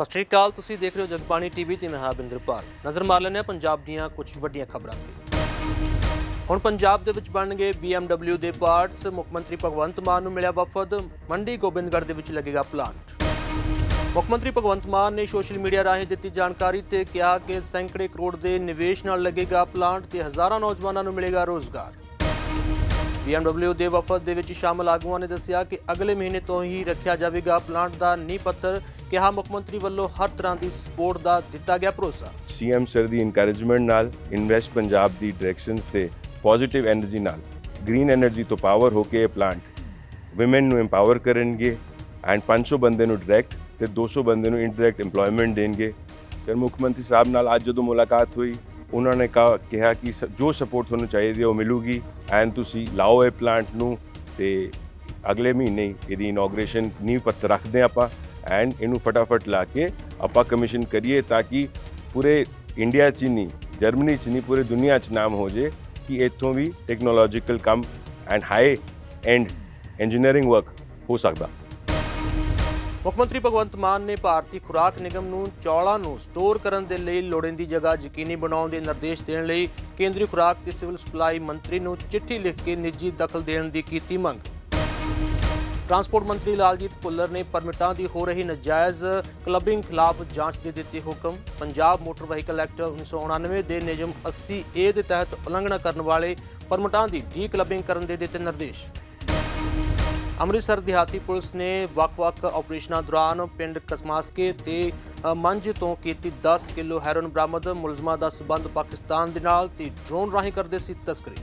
ਸਤਿ ਸ਼੍ਰੀ ਅਕਾਲ, ਤੁਸੀਂ ਦੇਖ ਰਹੇ ਹੋ ਜਗਬਾਣੀ ਟੀਵੀ ਤੇ ਮੈਂ ਹਾਂ ਬਿੰਦਰਪਾਲ ਨਜ਼ਰ ਮਾਰ ਲੈਂਦੇ ਹਾਂ ਪੰਜਾਬ ਦੀਆਂ ਕੁਝ ਵੱਡੀਆਂ ਖਬਰਾਂ ਤੇ ਹੁਣ ਪੰਜਾਬ ਦੇ ਵਿੱਚ ਬਣਨਗੇ BMW ਦੇ ਪਾਰਟਸ ਮੁੱਖ ਮੰਤਰੀ ਭਗਵੰਤ ਮਾਨ ਨੂੰ ਮਿਲਿਆ ਵਫਦ, ਮੰਡੀ ਗੋਬਿੰਦਗੜ੍ਹ ਦੇ ਵਿੱਚ ਲੱਗੇਗਾ ਪਲਾਂਟ ਮੁੱਖ ਮੰਤਰੀ ਭਗਵੰਤ ਮਾਨ ਨੇ ਸੋਸ਼ਲ ਮੀਡੀਆ ਰਾਹੀਂ ਦਿੱਤੀ ਜਾਣਕਾਰੀ ਤੇ ਕਿਹਾ ਕਿ ਸੈਂਕੜੇ ਕਰੋੜ ਦੇ ਨਿਵੇਸ਼ ਨਾਲ ਲੱਗੇਗਾ ਪਲਾਂਟ ਤੇ ਹਜ਼ਾਰਾਂ ਨੌਜਵਾਨਾਂ ਨੂੰ ਮਿਲੇਗਾ ਰੋਜ਼ਗਾਰ। BMW ਦੇ ਵਫਦ ਦੇ ਵਿੱਚ ਸ਼ਾਮਲ ਆਗੂਆਂ ਨੇ ਦੱਸਿਆ ਕਿ ਅਗਲੇ ਮਹੀਨੇ ਤੋਂ ਹੀ ਰੱਖਿਆ ਜਾਵੇਗਾ ਪਲਾਂਟ ਦਾ ਨੀਂਹ ਪੱਥਰ। ਕਿਹਾ ਮੁੱਖ ਮੰਤਰੀ ਵੱਲੋਂ ਹਰ ਤਰ੍ਹਾਂ ਦੀ ਸਪੋਰਟ ਦਾ ਦਿੱਤਾ ਗਿਆ ਭਰੋਸਾ। ਸੀਐਮ ਸਰ ਦੀ ਇਨਕਰੇਜਮੈਂਟ ਨਾਲ ਇਨਵੈਸਟ ਪੰਜਾਬ ਦੀ ਡਾਇਰੈਕਸ਼ਨਸ ਤੇ ਪੋਜ਼ਿਟਿਵ એનર્ਜੀ ਨਾਲ ਗ੍ਰੀਨ એનર્ਜੀ ਤੋਂ ਪਾਵਰ ਹੋ ਕੇ ਇਹ ਪਲਾਂਟ ਔਮਨ ਨੂੰ ਐਮਪਾਵਰ ਕਰਨਗੇ ਐਂਡ 500 ਬੰਦੇ ਨੂੰ ਡਾਇਰੈਕਟ ਤੇ 200 ਬੰਦੇ ਨੂੰ ਇਨਡਾਇਰੈਕਟ ਏਮਪਲੋਇਮੈਂਟ ਦੇਣਗੇ। ਸਰ ਮੁੱਖ ਮੰਤਰੀ ਸਾਹਿਬ ਨਾਲ ਅੱਜ ਜਦੋਂ ਮੁਲਾਕਾਤ ਹੋਈ ਉਹਨਾਂ ਨੇ ਕਹਾ ਕਿਹਾ ਕਿ ਸ- ਜੋ ਸਪੋਰਟ ਤੁਹਾਨੂੰ ਚਾਹੀਦੀ ਉਹ ਮਿਲੂਗੀ ਐਂਡ ਤੁਸੀਂ ਲਾਓ ਇਹ ਪਲਾਂਟ ਨੂੰ ਤੇ ਅਗਲੇ ਮਹੀਨੇ ਇਹਦੀ ਇਨੋਗ੍ਰੇਸ਼ਨ ਨੀਂਹ ਪੱਥਰ ਰੱਖਦੇ ਹਾਂ ਆਪਾਂ ਐਂਡ ਇਹਨੂੰ ਫਟਾਫਟ ਲਾ ਕੇ ਆਪਾਂ ਕਮਿਸ਼ਨ ਕਰੀਏ ਤਾਂ ਕਿ ਪੂਰੇ ਇੰਡੀਆ 'ਚ ਹੀ ਨਹੀਂ ਜਰਮਨੀ 'ਚ ਨਹੀਂ, ਪੂਰੇ ਦੁਨੀਆ 'ਚ ਨਾਮ ਹੋ ਜੇ ਕਿ ਇੱਥੋਂ ਵੀ ਟੈਕਨੋਲੋਜੀਕਲ ਕੰਮ and high end engineering work ਹੋ ਸਕਦਾ। ਮੁੱਖ ਮੰਤਰੀ ਭਗਵੰਤ ਮਾਨ ਨੇ ਭਾਰਤੀ ਖੁਰਾਕ ਨਿਗਮ ਨੂੰ ਚੌਲਾਂ ਨੂੰ ਸਟੋਰ ਕਰਨ ਦੇ ਲਈ ਲੋੜੀਂਦੀ ਜਗ੍ਹਾ ਯਕੀਨੀ ਬਣਾਉਣ ਦੇ ਨਿਰਦੇਸ਼ ਦੇਣ ਲਈ ਕੇਂਦਰੀ ਖੁਰਾਕ ਤੇ ਸਿਵਲ ਸਪਲਾਈ ਮੰਤਰੀ ਨੂੰ ਚਿੱਠੀ ਲਿਖ ਕੇ ਨਿੱਜੀ ਦਖਲ ਦੇਣ ਦੀ ਕੀਤੀ ਮੰਗ। ਟਰਾਂਸਪੋਰਟ ਮੰਤਰੀ ਲਾਲਜੀਤ ਭੁੱਲਰ ਨੇ ਪਰਮਿਟਾਂ ਦੀ ਹੋ ਰਹੀ ਨਜਾਇਜ਼ ਕਲੱਬਿੰਗ ਖਿਲਾਫ ਜਾਂਚ ਦੇ ਦਿੱਤੇ ਹੁਕਮ। ਪੰਜਾਬ ਮੋਟਰ ਵਹੀਕਲ ਐਕਟ 1999 ਦੇ ਨਿਯਮ 80 ਏ ਦੇ ਤਹਿਤ ਉਲੰਘਣਾ ਕਰਨ ਵਾਲੇ ਪਰਮਿਟਾਂ ਦੀ ਡੀ ਕਲੱਬਿੰਗ ਕਰਨ ਦੇ ਦਿੱਤੇ ਨਿਰਦੇਸ਼। ਅੰਮ੍ਰਿਤਸਰ ਦਿਹਾਤੀ ਪੁਲਿਸ ਨੇ ਵੱਖ-ਵੱਖ ਆਪਰੇਸ਼ਨਾਂ ਦੌਰਾਨ ਪਿੰਡ ਕਸਮਾਸਕੇ ਤੇ ਮੰਜ ਤੋਂ ਕੀਤੀ 10 ਕਿਲੋ ਹੈਰੋਇਨ ਬਰਾਮਦ, ਮੁਲਜ਼ਮਾਂ ਦਾ ਸਬੰਧ ਪਾਕਿਸਤਾਨ ਦੇ ਨਾਲ ਤੇ ਡਰੋਨ ਰਾਹੀਂ ਕਰਦੇ ਸੀ ਤਸਕਰੀ।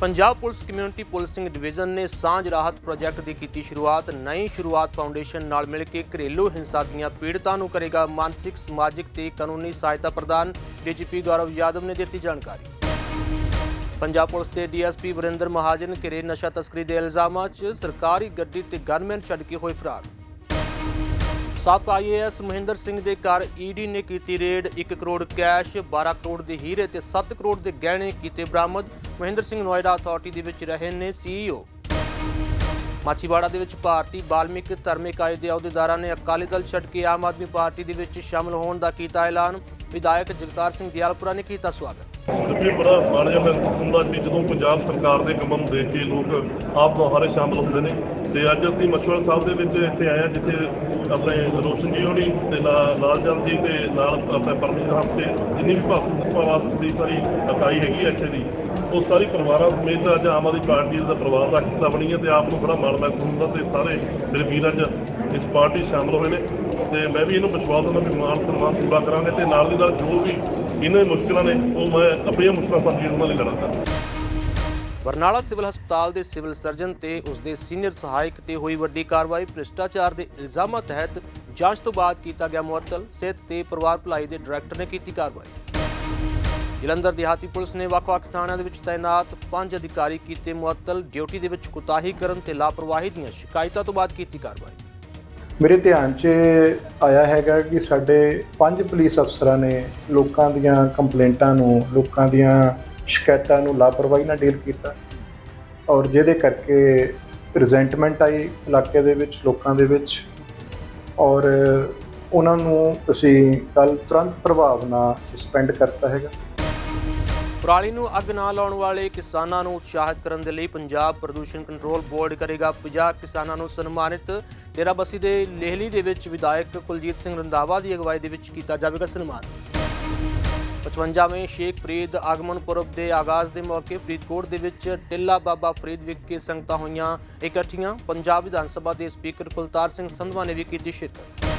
Punjab police community policing division ਨੇ ਸਾਂਝ ਰਾਹਤ ਪ੍ਰੋਜੈਕਟ ਦੀ ਕੀਤੀ ਸ਼ੁਰੂਆਤ। ਨਈ ਸ਼ੁਰੂਆਤ ਫਾਊਂਡੇਸ਼ਨ ਨਾਲ ਮਿਲ ਕੇ ਘਰੇਲੂ ਹਿੰਸਾ ਦੀਆਂ ਪੀੜਤਾਂ ਨੂੰ ਕਰੇਗਾ ਮਾਨਸਿਕ, ਸਮਾਜਿਕ ਤੇ ਕਾਨੂੰਨੀ ਸਹਾਇਤਾ ਪ੍ਰਦਾਨ। ਡੀਜੀਪੀ ਗੌਰਵ ਯਾਦਵ ਨੇ ਦਿੱਤੀ ਜਾਣਕਾਰੀ। ਪੰਜਾਬ ਪੁਲਿਸ ਦੇ ਡੀਐਸਪੀ ਵਰਿੰਦਰ ਮਹਾਜਨ ਘਿਰੇ ਨਸ਼ਾ ਤਸਕਰੀ ਦੇ ਇਲਜ਼ਾਮਾਂ 'ਚ ਸਰਕਾਰੀ ਗੱਡੀ ਤੇ ਗਨਮੈਨ ਛੱਡ ਕੇ ਹੋਏ ਫਰਾਰ। ਸਾਬਕਾ ਆਈਏਐਸ ਮਹਿੰਦਰ ਸਿੰਘ ਦੇ ਘਰ ਈਡੀ ਨੇ ਕੀਤੀ ਰੇਡ 1 ਕਰੋੜ ਕੈਸ਼ 12 ਕਰੋੜ ਦੇ ਹੀਰੇ ਤੇ 7 ਕਰੋੜ ਦੇ ਗਹਿਣੇ ਕੀਤੇ ਬਰਾਮਦ। ਮਹਿੰਦਰ ਸਿੰਘ ਨੋਇਡਾ ਅਥਾਰਟੀ ਦੇ ਵਿੱਚ ਰਹੇ ਨੇ ਸੀਈਓ ਮਾਚੀਵਾੜਾ ਦੇ ਵਿੱਚ ਭਾਰਤੀ ਬਾਲਮਿਕ ਧਰਮ ਆਏ ਦੇ ਅਹੁਦੇਦਾਰਾਂ ਨੇ ਅਕਾਲੀ ਦਲ ਛੱਡ ਕੇ ਆਮ ਆਦਮੀ ਪਾਰਟੀ ਦੇ ਵਿੱਚ ਸ਼ਾਮਲ ਹੋਣ ਦਾ ਕੀਤਾ ਐਲਾਨ। ਵਿਧਾਇਕ ਜਗਤਾਰ ਸਿੰਘ ਦਿਆਲਪੁਰਾ ਨੇ ਕੀਤਾ ਸਵਾਗਤ। ਇਹ ਬੜਾ ਮਾਣ ਜਿਹਾ ਮਹਿਸੂਸ ਹੁੰਦਾ ਕਿ ਜਦੋਂ ਪੰਜਾਬ ਸਰਕਾਰ ਦੇ ਕੰਮਾਂ ਨੂੰ ਦੇਖ ਕੇ ਲੋਕ ਆਪ ਮੁਹਾਰੇ ਸ਼ਾਮਲ ਹੁੰਦੇ ਨੇ ਤੇ ਅੱਜ ਅਸੀਂ ਮਛਵਾੜਾ ਸਾਹਿਬ ਦੇ ਵਿੱਚ ਇੱਥੇ ਆਏ ਹਾਂ, ਜਿੱਥੇ ਆਪਣੇ ਰੋਸ਼ਨ ਜੀ ਹੋਣੀ ਤੇ ਨਾਲ ਲਾਲ ਚੰਦ ਜੀ ਤੇ ਨਾਲ ਆਪਣੇ ਪਰਮੇਸ਼ਰ ਸਾਹਿਬ ਤੇ ਜਿੰਨੀ ਵੀ ਭਾਰਤ ਪ੍ਰਵਾਸ ਦੀ ਸਾਰੀ ਇਕਾਈ ਹੈਗੀ ਹੈ ਇੱਥੇ ਦੀ, ਉਹ ਸਾਰੀ ਪਰਿਵਾਰਾਂ ਸਮੇਤ ਅੱਜ ਆਮ ਆਦਮੀ ਪਾਰਟੀ ਦਾ ਪਰਿਵਾਰ ਦਾ ਹਿੱਸਾ ਬਣੀ ਹੈ ਤੇ ਆਪ ਨੂੰ ਬੜਾ ਮਾਣ ਮਹਿਸੂਸ ਹੁੰਦਾ ਤੇ ਸਾਰੇ ਮੇਰੇ ਵੀਰ ਅੱਜ ਇਸ ਪਾਰਟੀ 'ਚ ਸ਼ਾਮਲ ਹੋਏ ਨੇ ਤੇ ਮੈਂ ਵੀ ਇਹਨੂੰ ਵਿਸ਼ਵਾਸ ਦਿੰਦਾ ਕਿ ਮਾਨ ਸਨਮਾਨ ਪੂਰਾ ਕਰਾਂਗੇ ਤੇ ਨਾਲ ਦੀ ਨਾਲ ਜੋ ਵੀ ਇਹਨਾਂ ਮੁਸ਼ਕਲਾਂ ਨੇ ਉਹ ਮੈਂ ਆਪਣੀਆਂ ਮੁਸ਼ਕਲਾਂ ਸਮਝੀ ਉਹਨਾਂ ਲਈ ਲੜਾਂਗਾ ਬਰਨਾਲਾ ਸਿਵਲ ਹਸਪਤਾਲ ਦੇ ਸਿਵਲ ਸਰਜਨ ਤੇ ਉਸ ਦੇ ਸੀਨੀਅਰ ਸਹਾਇਕ ਤੇ ਹੋਈ ਵੱਡੀ ਕਾਰਵਾਈ ਭ੍ਰਿਸ਼ਟਾਚਾਰ ਦੇ ਇਲਜ਼ਾਮਾਂ ਤਹਿਤ ਜਾਂਚ ਤੋਂ ਬਾਅਦ ਕੀਤਾ ਗਿਆ ਮੁਅੱਤਲ, ਸਿਹਤ ਤੇ ਪਰਿਵਾਰ ਭਲਾਈ ਦੇ ਡਾਇਰੈਕਟਰ ਨੇ ਕੀਤੀ ਕਾਰਵਾਈ। ਜਲੰਧਰ ਦਿਹਾਤੀ ਪੁਲਿਸ ਨੇ ਵੱਖ-ਵੱਖ ਥਾਣਿਆਂ ਦੇ ਵਿੱਚ ਤਾਇਨਾਤ ਪੰਜ ਅਧਿਕਾਰੀ ਕੀਤੇ ਮੁਅੱਤਲ, ਡਿਊਟੀ ਦੇ ਵਿੱਚ ਕੁਤਾਹੀ ਕਰਨ ਤੇ ਲਾਪਰਵਾਹੀ ਦੀਆਂ ਸ਼ਿਕਾਇਤਾਂ ਤੋਂ ਬਾਅਦ ਕੀਤੀ ਕਾਰਵਾਈ। ਮੇਰੇ ਧਿਆਨ 'ਚ ਆਇਆ ਹੈਗਾ ਕਿ ਸਾਡੇ ਪੰਜ ਪੁਲਿਸ ਅਫਸਰਾਂ ਨੇ ਲੋਕਾਂ ਦੀਆਂ ਕੰਪਲੇਂਟਾਂ ਨੂੰ, ਲੋਕਾਂ ਦੀਆਂ ਸ਼ਿਕਾਇਤਾਂ ਨੂੰ ਲਾਪਰਵਾਹੀ ਨਾਲ ਡੀਲ ਕੀਤਾ ਔਰ ਜਿਹਦੇ ਕਰਕੇ ਰਿਜ਼ੈਂਟਮੈਂਟ ਆਈ ਇਲਾਕੇ ਦੇ ਵਿੱਚ, ਲੋਕਾਂ ਦੇ ਵਿੱਚ ਔਰ ਉਹਨਾਂ ਨੂੰ ਅਸੀਂ ਕੱਲ ਤੁਰੰਤ ਪ੍ਰਭਾਵ ਨਾਲ ਸਸਪੈਂਡ ਕਰਤਾ ਹੈਗਾ। ਪਰਾਲੀ ਨੂੰ ਅੱਗ ਨਾ ਲਾਉਣ ਵਾਲੇ ਕਿਸਾਨਾਂ ਨੂੰ ਉਤਸ਼ਾਹਿਤ ਕਰਨ ਦੇ ਲਈ ਪੰਜਾਬ ਪ੍ਰਦੂਸ਼ਣ ਕੰਟਰੋਲ ਬੋਰਡ ਕਰੇਗਾ 50 ਕਿਸਾਨਾਂ ਨੂੰ ਸਨਮਾਨਿਤ। ਡੇਰਾਬੱਸੀ ਦੇ ਲੇਹਲੀ ਦੇ ਵਿੱਚ ਵਿਧਾਇਕ ਕੁਲਜੀਤ ਸਿੰਘ ਰੰਧਾਵਾ ਦੀ ਅਗਵਾਈ ਦੇ ਵਿੱਚ ਕੀਤਾ ਜਾਵੇਗਾ ਸਨਮਾਨ। 55ਵੇਂ ਸ਼ੇਖ ਫਰੀਦ ਆਗਮਨ ਪੁਰਬ ਦੇ ਆਗਾਜ਼ ਦੇ ਮੌਕੇ ਫਰੀਦਕੋਟ ਦੇ ਵਿੱਚ ਟਿੱਲਾ ਬਾਬਾ ਫਰੀਦ ਵਿਖੇ ਸੰਗਤਾਂ ਹੋਈਆਂ ਇਕੱਠੀਆਂ। ਪੰਜਾਬ ਵਿਧਾਨ ਸਭਾ ਦੇ ਸਪੀਕਰ ਕੁਲਤਾਰ ਸਿੰਘ ਸੰਧਵਾ ਨੇ ਵੀ ਕੀਤੀ ਸ਼ਿਰਕਤ।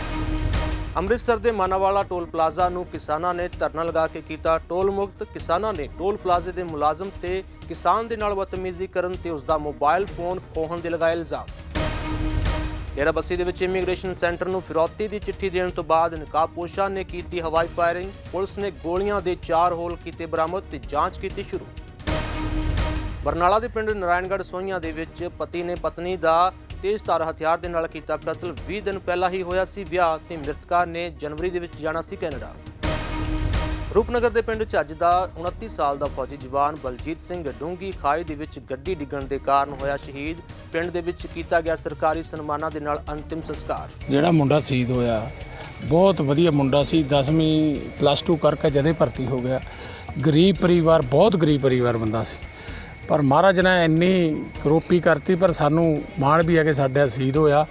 ਅੰਮ੍ਰਿਤਸਰ ਦੇ ਮਾਨਾਵਾਲਾ ਟੋਲ ਪਲਾਜ਼ਾ ਨੂੰ ਕਿਸਾਨਾਂ ਨੇ ਧਰਨਾ ਲਗਾ ਕੇ ਕੀਤਾ ਟੋਲ ਮੁਕਤ। ਕਿਸਾਨਾਂ ਨੇ ਟੋਲ ਪਲਾਜ਼ੇ ਦੇ ਮੁਲਾਜ਼ਮ ਤੇ ਕਿਸਾਨ ਦੇ ਨਾਲ ਬਦਤਮੀਜ਼ੀ ਕਰਨ ਤੇ ਉਸ ਦਾ ਮੋਬਾਈਲ ਫੋਨ ਖੋਹਣ ਦੇ ਲਗਾਏ ਇਲਜ਼ਾਮ। ਡੇਰਾਬੱਸੀ ਦੇ ਵਿੱਚ ਇਮੀਗ੍ਰੇਸ਼ਨ ਸੈਂਟਰ ਨੂੰ ਫਿਰੌਤੀ ਦੀ ਚਿੱਠੀ ਦੇਣ ਤੋਂ ਬਾਅਦ ਨਕਾਬਪੋਸ਼ਾਂ ਨੇ ਕੀਤੀ ਹਵਾਈ ਫਾਇਰਿੰਗ। ਪੁਲਿਸ ਨੇ ਗੋਲੀਆਂ ਦੇ ਚਾਰ ਹੋਲ ਕੀਤੇ ਬਰਾਮਦ ਤੇ ਜਾਂਚ ਕੀਤੀ ਸ਼ੁਰੂ। ਬਰਨਾਲਾ ਦੇ ਪਿੰਡ ਨਾਰਾਇਣਗੜ੍ਹ ਸੋਹੀਆਂ ਦੇ ਵਿੱਚ ਪਤੀ ਨੇ ਪਤਨੀ ਦਾ ਤੇਜ਼ਧਾਰ ਹਥਿਆਰ ਦੇ ਨਾਲ ਕੀਤਾ ਕਤਲ। 20 ਦਿਨ ਪਹਿਲਾਂ ਹੀ ਹੋਇਆ ਸੀ ਵਿਆਹ ਤੇ ਮ੍ਰਿਤਕਾ ਨੇ ਜਨਵਰੀ ਦੇ ਵਿੱਚ ਜਾਣਾ ਸੀ ਕੈਨੇਡਾ। ਰੂਪਨਗਰ ਦੇ ਪਿੰਡ ਝੱਜ ਦਾ 29 ਸਾਲ ਦਾ ਫੌਜੀ ਜਵਾਨ ਬਲਜੀਤ ਸਿੰਘ ਡੂੰਗੀ ਖਾਈ ਦੇ ਵਿੱਚ ਗੱਡੀ ਡਿੱਗਣ ਦੇ ਕਾਰਨ ਹੋਇਆ ਸ਼ਹੀਦ। ਪਿੰਡ ਦੇ ਵਿੱਚ ਕੀਤਾ ਗਿਆ ਸਰਕਾਰੀ ਸਨਮਾਨਾਂ ਦੇ ਨਾਲ ਅੰਤਿਮ ਸੰਸਕਾਰ। ਜਿਹੜਾ ਮੁੰਡਾ ਸ਼ਹੀਦ ਹੋਇਆ, ਬਹੁਤ ਵਧੀਆ ਮੁੰਡਾ ਸੀ 10ਵੀਂ ਪਲੱਸ 2 ਕਰਕੇ ਜਦੇ ਭਰਤੀ ਹੋ ਗਿਆ। ਗਰੀਬ ਪਰਿਵਾਰ, ਬਹੁਤ ਗਰੀਬ ਪਰਿਵਾਰ ਬੰਦਾ ਸੀ। ਪਰ ਮਹਾਰਾਜ ਨੇ ਇੰਨੀ ਕਰੋਪੀ ਕਰਤੀ, ਪਰ ਸਾਨੂੰ ਮਾਣ ਵੀ ਹੈ ਕਿ ਸਾਡਾ ਸ਼ਹੀਦ ਹੋਇਆ।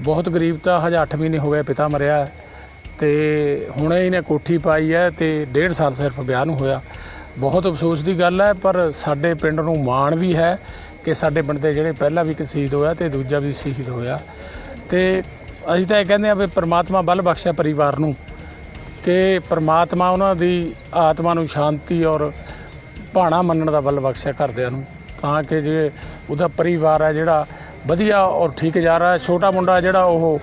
ਬਹੁਤ ਗਰੀਬ ਤਾਂ ਹਜੇ 8 ਮਹੀਨੇ ਹੋ ਗਏ, ਪਿਤਾ ਮਰਿਆ ਹੈ। ਤੇ ਹੁਣੇ ਇਹਨੇ ਕੋਠੀ ਪਾਈ ਹੈ ਤੇ ਡੇਢ ਸਾਲ ਸਿਰਫ ਵਿਆਹ ਨੂੰ ਹੋਇਆ। ਬਹੁਤ ਅਫਸੋਸ ਦੀ ਗੱਲ ਹੈ, ਪਰ ਸਾਡੇ ਪਿੰਡ ਨੂੰ ਮਾਣ ਵੀ ਹੈ ਕਿ ਸਾਡੇ ਪਿੰਡ ਦੇ ਜਿਹੜੇ ਪਹਿਲਾ ਵੀ ਇੱਕ ਸ਼ਹੀਦ ਹੋਇਆ ਤੇ ਦੂਜਾ ਵੀ ਸ਼ਹੀਦ ਹੋਇਆ। ਤੇ ਅਸੀਂ ਤਾਂ ਇਹ ਕਹਿੰਦੇ ਆ ਵੀ ਪ੍ਰਮਾਤਮਾ ਬਲ ਬਖਸ਼ਿਆ ਪਰਿਵਾਰ ਨੂੰ ਕਿ ਪ੍ਰਮਾਤਮਾ ਉਹਨਾਂ ਦੀ ਆਤਮਾ ਨੂੰ ਸ਼ਾਂਤੀ ਔਰ ਭਾਣਾ ਮੰਨਣ ਦਾ ਬਲ ਬਖਸ਼ਿਆ ਘਰਦਿਆਂ ਨੂੰ, ਤਾਂ ਕਿ ਜੇ ਉਹਦਾ ਪਰਿਵਾਰ ਹੈ ਜਿਹੜਾ ਵਧੀਆ ਔਰ ਠੀਕ ਗੁਜ਼ਾਰਾ ਹੈ, ਛੋਟਾ ਮੁੰਡਾ ਜਿਹੜਾ ਉਹ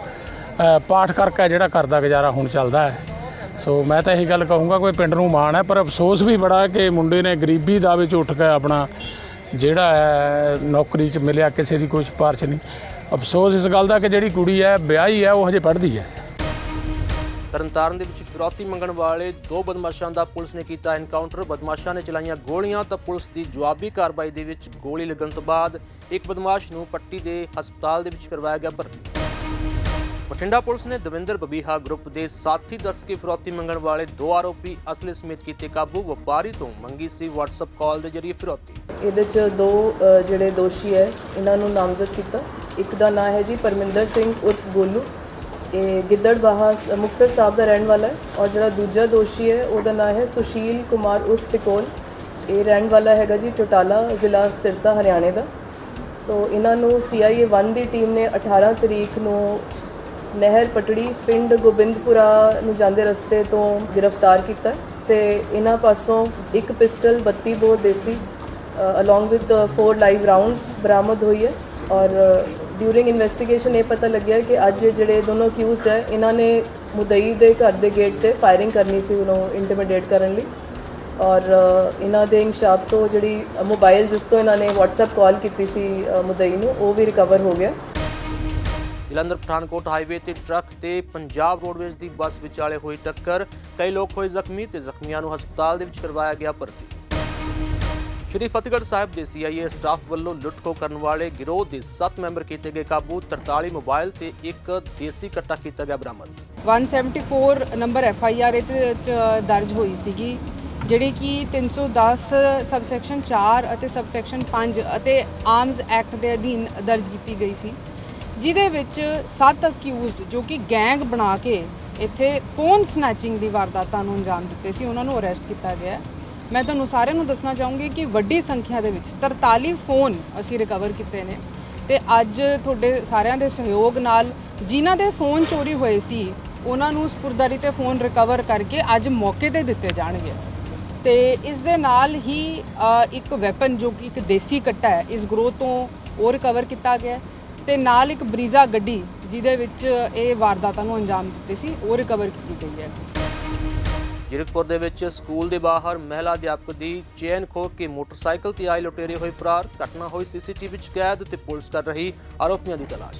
ਪਾਠ ਕਰਕੇ ਜਿਹੜਾ ਘਰ ਦਾ ਗੁਜ਼ਾਰਾ ਹੁਣ ਚੱਲਦਾ ਹੈ। ਸੋ ਮੈਂ ਤਾਂ ਇਹੀ ਗੱਲ ਕਹੂੰਗਾ, ਕੋਈ ਪਿੰਡ ਨੂੰ ਮਾਣ ਹੈ, ਪਰ ਅਫਸੋਸ ਵੀ ਬੜਾ ਕਿ ਮੁੰਡੇ ਨੇ ਗਰੀਬੀ ਦਾ ਵਿੱਚ ਉੱਠ ਕੇ ਆਪਣਾ ਜਿਹੜਾ ਹੈ, ਨੌਕਰੀ 'ਚ ਮਿਲਿਆ, ਕਿਸੇ ਦੀ ਕੋਈ ਸਿਫਾਰਿਸ਼ ਨਹੀਂ। ਅਫਸੋਸ ਇਸ ਗੱਲ ਦਾ ਕਿ ਜਿਹੜੀ ਕੁੜੀ ਹੈ, ਵਿਆਹੀ ਹੈ, ਉਹ ਹਜੇ ਪੜ੍ਹਦੀ ਹੈ। ਤਰਨਤਾਰਨ ਦੇ ਵਿੱਚ ਫਿਰੌਤੀ ਮੰਗਣ ਵਾਲੇ ਦੋ ਬਦਮਾਸ਼ਾਂ ਦਾ ਪੁਲਿਸ ਨੇ ਕੀਤਾ ਐਨਕਾਊਂਟਰ ਬਦਮਾਸ਼ਾਂ ਨੇ ਚਲਾਈਆਂ ਗੋਲੀਆਂ ਤਾਂ ਪੁਲਿਸ ਦੀ ਜਵਾਬੀ ਕਾਰਵਾਈ ਦੇ ਵਿੱਚ ਗੋਲੀ ਲੱਗਣ ਤੋਂ ਬਾਅਦ ਇੱਕ ਬਦਮਾਸ਼ ਨੂੰ ਪੱਟੀ ਦੇ ਹਸਪਤਾਲ ਦੇ ਵਿੱਚ ਕਰਵਾਇਆ ਗਿਆ ਭਰਤੀ। ਬਠਿੰਡਾ ਪੁਲਿਸ ਨੇ ਦਵਿੰਦਰ ਬਬੀਹਾ ਗਰੁੱਪ ਦੇ ਸਾਥੀ ਦੱਸ ਕੇ ਫਿਰੌਤੀ ਮੰਗਣ ਵਾਲੇ ਦੋ ਆਰੋਪੀ ਅਸਲੇ ਸਮੇਤ ਕੀਤੇ ਕਾਬੂ। ਵਪਾਰੀ ਤੋਂ ਮੰਗੀ ਸੀ WhatsApp ਕਾਲ ਦੇ ਜ਼ਰੀਏ ਫਿਰੌਤੀ। ਇਹਦੇ ਚ ਦੋ ਜਿਹੜੇ ਦੋਸ਼ੀ ਹੈ, ਇਹਨਾਂ ਨੂੰ ਨਾਮਜ਼ਦ ਕੀਤਾ। ਇੱਕ ਦਾ ਨਾਂ ਹੈ ਜੀ ਪਰਮਿੰਦਰ ਸਿੰਘ ਉਰਫ ਗੋਲੂ। ਇਹ ਗਿੱਦੜਬਾਹਾ ਸ- ਮੁਕਤਸਰ ਸਾਹਿਬ ਦਾ ਰਹਿਣ ਵਾਲਾ ਹੈ ਔਰ ਜਿਹੜਾ ਦੂਜਾ ਦੋਸ਼ੀ ਹੈ, ਉਹਦਾ ਨਾਮ ਹੈ ਸੁਸ਼ੀਲ ਕੁਮਾਰ ਉਰਫ ਟਿਕੋਲ ਇਹ ਰਹਿਣ ਵਾਲਾ ਹੈਗਾ ਜੀ ਚੋਟਾਲਾ ਜ਼ਿਲ੍ਹਾ ਸਿਰਸਾ, ਹਰਿਆਣੇ ਦਾ। ਸੋ ਇਹਨਾਂ ਨੂੰ CIA 1 ਦੀ ਟੀਮ ਨੇ 18 ਤਰੀਕ ਨੂੰ ਨਹਿਰ ਪਟੜੀ ਪਿੰਡ ਗੋਬਿੰਦਪੁਰਾ ਨੂੰ ਜਾਂਦੇ ਰਸਤੇ ਤੋਂ ਗ੍ਰਿਫਤਾਰ ਕੀਤਾ ਹੈ ਤੇ ਇਹਨਾਂ ਪਾਸੋਂ ਇੱਕ ਪਿਸਟਲ 32 ਬੋਰ ਦੇਸੀ ਅਲੋਂਗ ਵਿਦ 4 ਲਾਈਵ ਰਾਉਂਡਸ ਬਰਾਮਦ ਹੋਈ ਹੈ ਔਰ ਡਿਊਰਿੰਗ ਇਨਵੈਸਟੀਗੇਸ਼ਨ ਇਹ ਪਤਾ ਲੱਗਿਆ ਕਿ ਅੱਜ ਜਿਹੜੇ ਦੋਨੋਂ ਅਕਿਊਜ਼ਡ ਹੈ, ਇਹਨਾਂ ਨੇ ਮੁਦਈ ਦੇ ਘਰ ਦੇ ਗੇਟ ਤੇ ਫਾਇਰਿੰਗ ਕਰਨੀ ਸੀ ਉਹਨੂੰ ਇੰਟੀਮੀਡੇਟ ਕਰਨ ਲਈ। ਔਰ ਇਹਨਾਂ ਦੇ ਇੰਕਸ਼ਾਫ ਤੋਂ ਜਿਹੜੀ ਮੋਬਾਈਲ ਜਿਸ ਤੋਂ ਇਹਨਾਂ ਨੇ WhatsApp ਕਾਲ ਕੀਤੀ ਸੀ ਮੁਦਈ ਨੂੰ, ਉਹ ਵੀ ਰਿਕਵਰ ਹੋ ਗਿਆ। ਜਲੰਧਰ ਪਠਾਨਕੋਟ ਹਾਈਵੇ ਤੇ ਟਰੱਕ ਤੇ ਪੰਜਾਬ ਰੋਡਵੇਜ਼ ਦੀ ਬੱਸ ਵਿਚਾਲੇ ਹੋਈ ਟੱਕਰ। ਕਈ ਲੋਕ ਹੋਏ ਜ਼ਖਮੀ ਤੇ ਜ਼ਖਮੀਆਂ ਨੂੰ ਹਸਪਤਾਲ ਦੇ ਵਿੱਚ ਕਰਵਾਇਆ ਗਿਆ ਭਰਤੀ। ਸ਼੍ਰੀ ਫਤਿਹਗੜ੍ਹ ਸਾਹਿਬ ਦੇ ਸੀਆਈਏ ਸਟਾਫ ਵੱਲੋਂ ਲੁੱਟਖੋ ਕਰਨ ਵਾਲੇ ਗਿਰੋਹ ਦੇ 7 ਮੈਂਬਰ ਕੀਤੇ ਗਏ ਕਾਬੂ 43 ਮੋਬਾਈਲ ਤੇ ਇੱਕ ਦੇਸੀ ਕੱਟਾ ਕੀਤਾ ਗਿਆ ਬਰਾਮਦ। 174 ਨੰਬਰ ਐਫ ਆਈ ਆਰ ਇਹਦੇ ਦਰਜ ਹੋਈ ਸੀਗੀ, ਜਿਹੜੀ ਕਿ 310 ਸਬਸੈਕਸ਼ਨ 4 ਅਤੇ ਸਬਸੈਕਸ਼ਨ 5 ਅਤੇ ਆਰਮਸ ਐਕਟ ਦੇ ਅਧੀਨ ਦਰਜ ਕੀਤੀ ਗਈ ਸੀ, ਜਿਹਦੇ ਵਿੱਚ 7 ਅਕਿਊਜ਼ਡ, ਜੋ ਕਿ ਗੈਂਗ ਬਣਾ ਕੇ ਇੱਥੇ ਫੋਨ ਸਨੈਚਿੰਗ ਦੀ ਵਾਰਦਾਤਾਂ ਨੂੰ ਅੰਜਾਮ ਦਿੱਤੇ ਸੀ, ਉਹਨਾਂ ਨੂੰ ਅਰੈਸਟ ਕੀਤਾ ਗਿਆ ਮੈਂ ਤੁਹਾਨੂੰ ਸਾਰਿਆਂ ਨੂੰ ਦੱਸਣਾ ਚਾਹੂੰਗੀ ਕਿ ਵੱਡੀ ਸੰਖਿਆ ਦੇ ਵਿੱਚ 43 ਫੋਨ ਅਸੀਂ ਰਿਕਵਰ ਕੀਤੇ ਨੇ ਤੇ ਅੱਜ ਤੁਹਾਡੇ ਸਾਰਿਆਂ ਦੇ ਸਹਿਯੋਗ ਨਾਲ ਜਿਨ੍ਹਾਂ ਦੇ ਫੋਨ ਚੋਰੀ ਹੋਏ ਸੀ, ਉਹਨਾਂ ਨੂੰ ਸਪੁਰਦਾਰੀ ਤੇ ਫੋਨ ਰਿਕਵਰ ਕਰਕੇ ਅੱਜ ਮੌਕੇ ਤੇ ਦਿੱਤੇ ਜਾਣਗੇ। ਤੇ ਇਸ ਦੇ ਨਾਲ ਹੀ ਇੱਕ ਵੈਪਨ ਜੋ ਕਿ ਇੱਕ ਦੇਸੀ ਕੱਟਾ ਹੈ, ਇਸ ਗਰੋਹ ਤੋਂ ਉਹ ਰਿਕਵਰ ਕੀਤਾ ਗਿਆ ਹੈ ਤੇ ਨਾਲ ਇੱਕ ਬਰੀਜ਼ਾ ਗੱਡੀ ਜਿਹਦੇ ਵਿੱਚ ਇਹ ਵਾਰਦਾਤਾਂ ਨੂੰ ਅੰਜਾਮ ਦਿੱਤੇ ਸੀ, ਉਹ ਰਿਕਵਰ ਕੀਤੀ ਗਈ ਹੈ। ਜਿਰਕਪੁਰ ਦੇ ਵਿੱਚ ਸਕੂਲ ਦੇ ਬਾਹਰ ਮਹਿਲਾ ਅਧਿਆਪਕ ਦੀ ਚੇਨ ਖੋਹ ਕੇ ਮੋਟਰਸਾਈਕਲ ਤੇ ਆਏ ਲੁਟੇਰੇ ਹੋਏ ਫਰਾਰ। ਘਟਨਾ ਹੋਈ ਸੀਸੀਟੀਵੀ ਵਿੱਚ ਕੈਦ ਤੇ ਪੁਲਿਸ ਕਰ ਰਹੀ ਆਰੋਪੀਆਂ ਦੀ ਤਲਾਸ਼।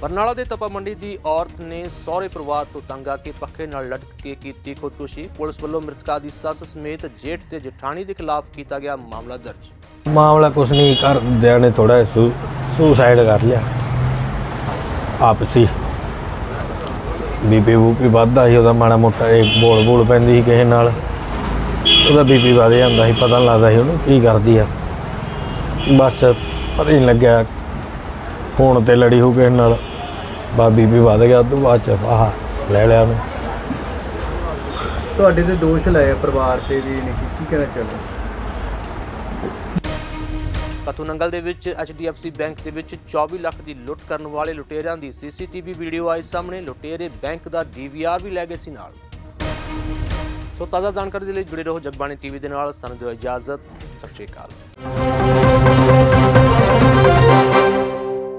ਬਰਨਾਲਾ ਦੇ ਤਪਾ ਮੰਡੀ ਦੀ ਔਰਤ ਨੇ ਸਹੁਰੇ ਪਰਿਵਾਰ ਤੋਂ ਤੰਗ ਆ ਕੇ ਪੱਖੇ ਨਾਲ ਲਟਕ ਕੇ ਕੀਤੀ ਖੁਦਕੁਸ਼ੀ। ਪੁਲਿਸ ਵੱਲੋਂ ਮ੍ਰਿਤਕਾ ਦੀ ਸੱਸ ਸਮੇਤ ਜੇਠ ਤੇ ਜਠਾਣੀ ਦੇ ਖਿਲਾਫ ਕੀਤਾ ਗਿਆ ਮਾਮਲਾ ਦਰਜ। ਮਾਮਲਾ ਕੁਛ ਨਹੀਂ, ਘਰਦਿਆਂ ਨੇ ਥੋੜਾ ਸੁਸਾਈਡ ਕਰ ਲਿਆ। ਆਪਸੀ ਬੀਪੀ ਬੂਪੀ ਵੱਧਦਾ ਸੀ, ਉਹਦਾ ਮਾੜਾ ਮੋਟਾ ਇਹ ਬੋਲ ਬੋਲ ਪੈਂਦੀ ਸੀ ਕਿਸੇ ਨਾਲ। ਉਹਦਾ ਬੀਪੀ ਵਧ ਜਾਂਦਾ ਸੀ, ਪਤਾ ਨਹੀਂ ਲੱਗਦਾ ਸੀ ਉਹਨੂੰ ਕੀ ਕਰਦੀ ਆ। ਬਸ ਪਤਾ ਹੀ ਨਹੀਂ ਲੱਗਿਆ, ਫੋਨ ਤੇ ਲੜੀ ਹੋ ਕਿਸੇ ਨਾਲ। ਬਾ ਬੀਪੀ ਵੱਧ ਗਿਆ, ਉਹ ਤੋਂ ਬਾਅਦ ਚ ਆਹ ਲੈ ਲਿਆ ਉਹਨੂੰ। ਤੁਹਾਡੇ ਤੇ ਦੋਸ਼ ਲਾਇਆ ਪਰਿਵਾਰ ਤੇ ਵੀ ਨਹੀਂ, ਕੀ ਕਹਿਣਾ ਚਾਹੁੰਦੇ? ਕਥੂਨੰਗਲ ਦੇ ਵਿੱਚ HDFC ਬੈਂਕ ਦੇ ਵਿੱਚ 24 ਲੱਖ ਦੀ ਲੁੱਟ ਕਰਨ ਵਾਲੇ ਲੁਟੇਰਿਆਂ ਦੀ ਸੀਸੀਟੀਵੀ ਵੀਡੀਓ ਆਈ ਸਾਹਮਣੇ। ਲੁਟੇਰੇ ਬੈਂਕ ਦਾ DVR ਵੀ ਲੈ ਗਏ ਸੀ ਨਾਲ। ਸੋ ਤਾਜ਼ਾ ਜਾਣਕਾਰੀ ਦੇ ਲਈ ਜੁੜੇ ਰਹੋ ਜਗਬਾਣੀ ਟੀਵੀ ਦੇ ਨਾਲ। ਸਾਨੂੰ ਦਿਓ ਇਜਾਜ਼ਤ। ਸਤਿ ਸ਼੍ਰੀ ਅਕਾਲ।